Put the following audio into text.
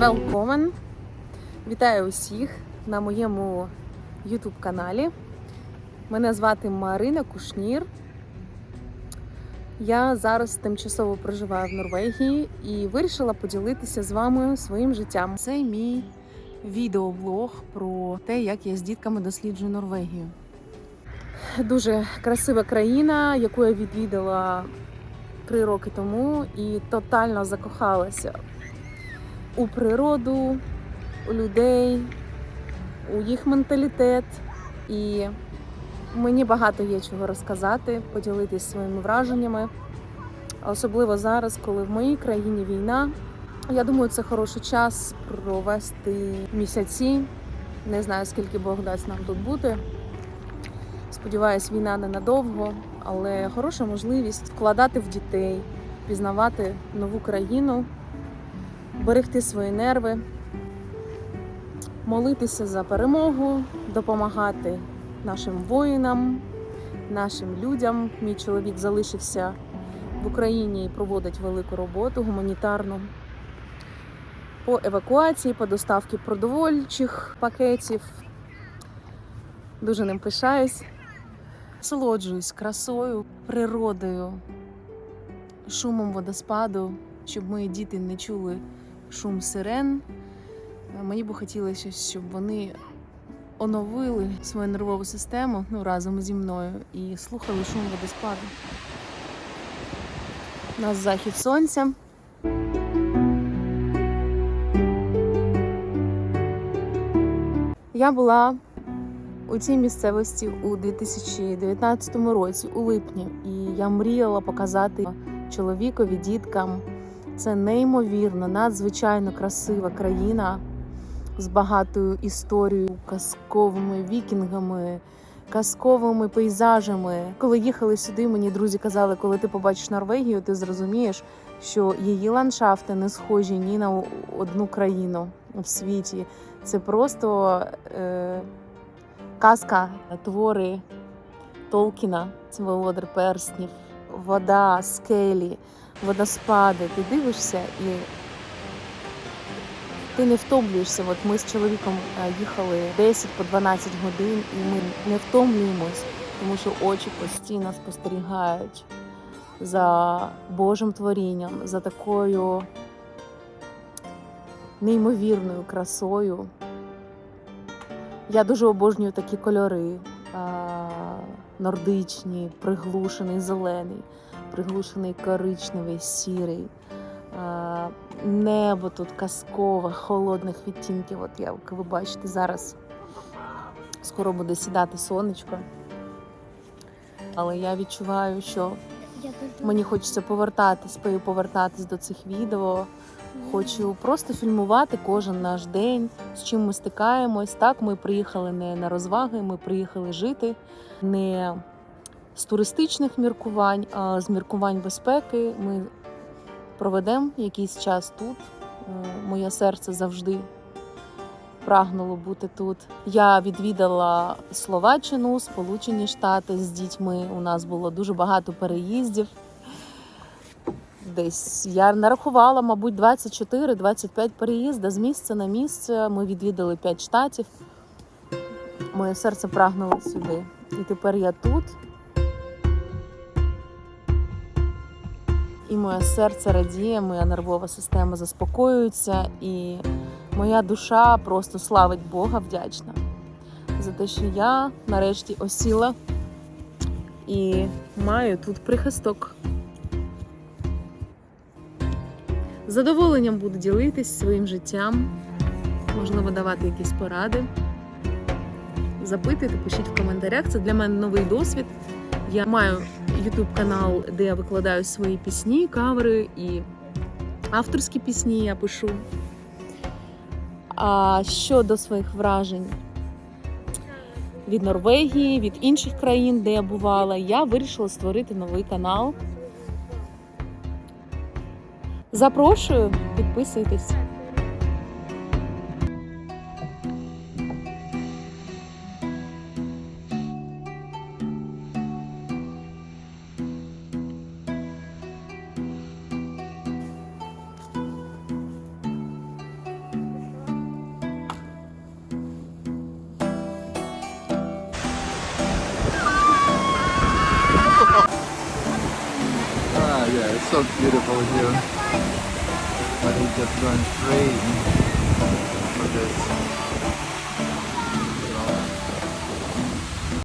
everyone! Вітаю усіх на моєму YouTube каналі. Мене звати Марина Кушнір. Я зараз тимчасово проживаю в Норвегії і вирішила поділитися з вами своїм життям. Це мій відеоблог про те, як я з дітками досліджую Норвегію. Дуже красива країна, яку я відвідала три роки тому і тотально закохалася у природу, у людей, у їх менталітет. І мені багато є чого розказати, поділитися своїми враженнями. Особливо зараз, коли в моїй країні війна. Я думаю, це хороший час провести місяці. Не знаю, скільки Бог дасть нам тут бути. Сподіваюсь, війна ненадовго, але хороша можливість вкладати в дітей, пізнавати нову країну, берегти свої нерви, молитися за перемогу, допомагати нашим воїнам, нашим людям. Мій чоловік залишився в Україні і проводить велику роботу гуманітарну по евакуації, по доставці продовольчих пакетів. Дуже ним пишаюсь. Насолоджуюсь красою, природою, шумом водоспаду, щоб мої діти не чули шум сирен. Мені би хотілося, щоб вони оновили свою нервову систему ну, разом зі мною і слухали шум водоспаду. У захід сонця. Я була у цій місцевості у 2019 році, у липні, і я мріяла показати чоловікові, діткам. Це неймовірно, надзвичайно красива країна з багатою історією, казковими вікінгами, казковими пейзажами. Коли їхали сюди, мені друзі казали, коли ти побачиш Норвегію, ти зрозумієш, що її ландшафти не схожі ні на одну країну в світі. Це просто е, казка, твори Толкіна, це володар перснів, вода, скелі, водоспади. Ти дивишся і ти не втомлюєшся. От ми з чоловіком е, їхали 10 по 12 годин, і ми не втомлюємось, тому що очі постійно спостерігають за Божим творінням, за такою неймовірною красою. Я дуже обожнюю такі кольори. Нордичні, приглушений зелений, приглушений коричневий, сірий. Небо тут казкове, холодних відтінків. От як ви бачите, зараз скоро буде сідати сонечко. Але я відчуваю, що мені хочеться повертатись, повертатись до цих відео. Хочу просто фільмувати кожен наш день, з чим ми стикаємось. Так, ми приїхали не на розваги, ми приїхали жити не з туристичних міркувань, а з міркувань безпеки. Ми проведемо якийсь час тут. Е, Моє серце завжди прагнуло бути тут. Я відвідала Словаччину, Сполучені Штати з дітьми. У нас було дуже багато переїздів. Десь я нарахувала, мабуть, 24-25 переїздів з місця на місце. Ми відвідали 5 штатів. Моє серце прагнуло сюди. І тепер я тут. І моє серце радіє, моя нервова система заспокоюється, і моя душа просто славить Бога вдячна за те, що я нарешті осіла і маю тут прихисток. Задоволенням буду ділитись своїм життям, можливо, давати якісь поради. Запитуйте, пишіть в коментарях. Це для мене новий досвід. Я маю YouTube канал, де я викладаю свої пісні, кавери і авторські пісні я пишу. А щодо своїх вражень від Норвегії, від інших країн, де я бувала, я вирішила створити новий канал. Запрошую, підписуйтесь. Yeah, it's so beautiful here. But we just going straight for this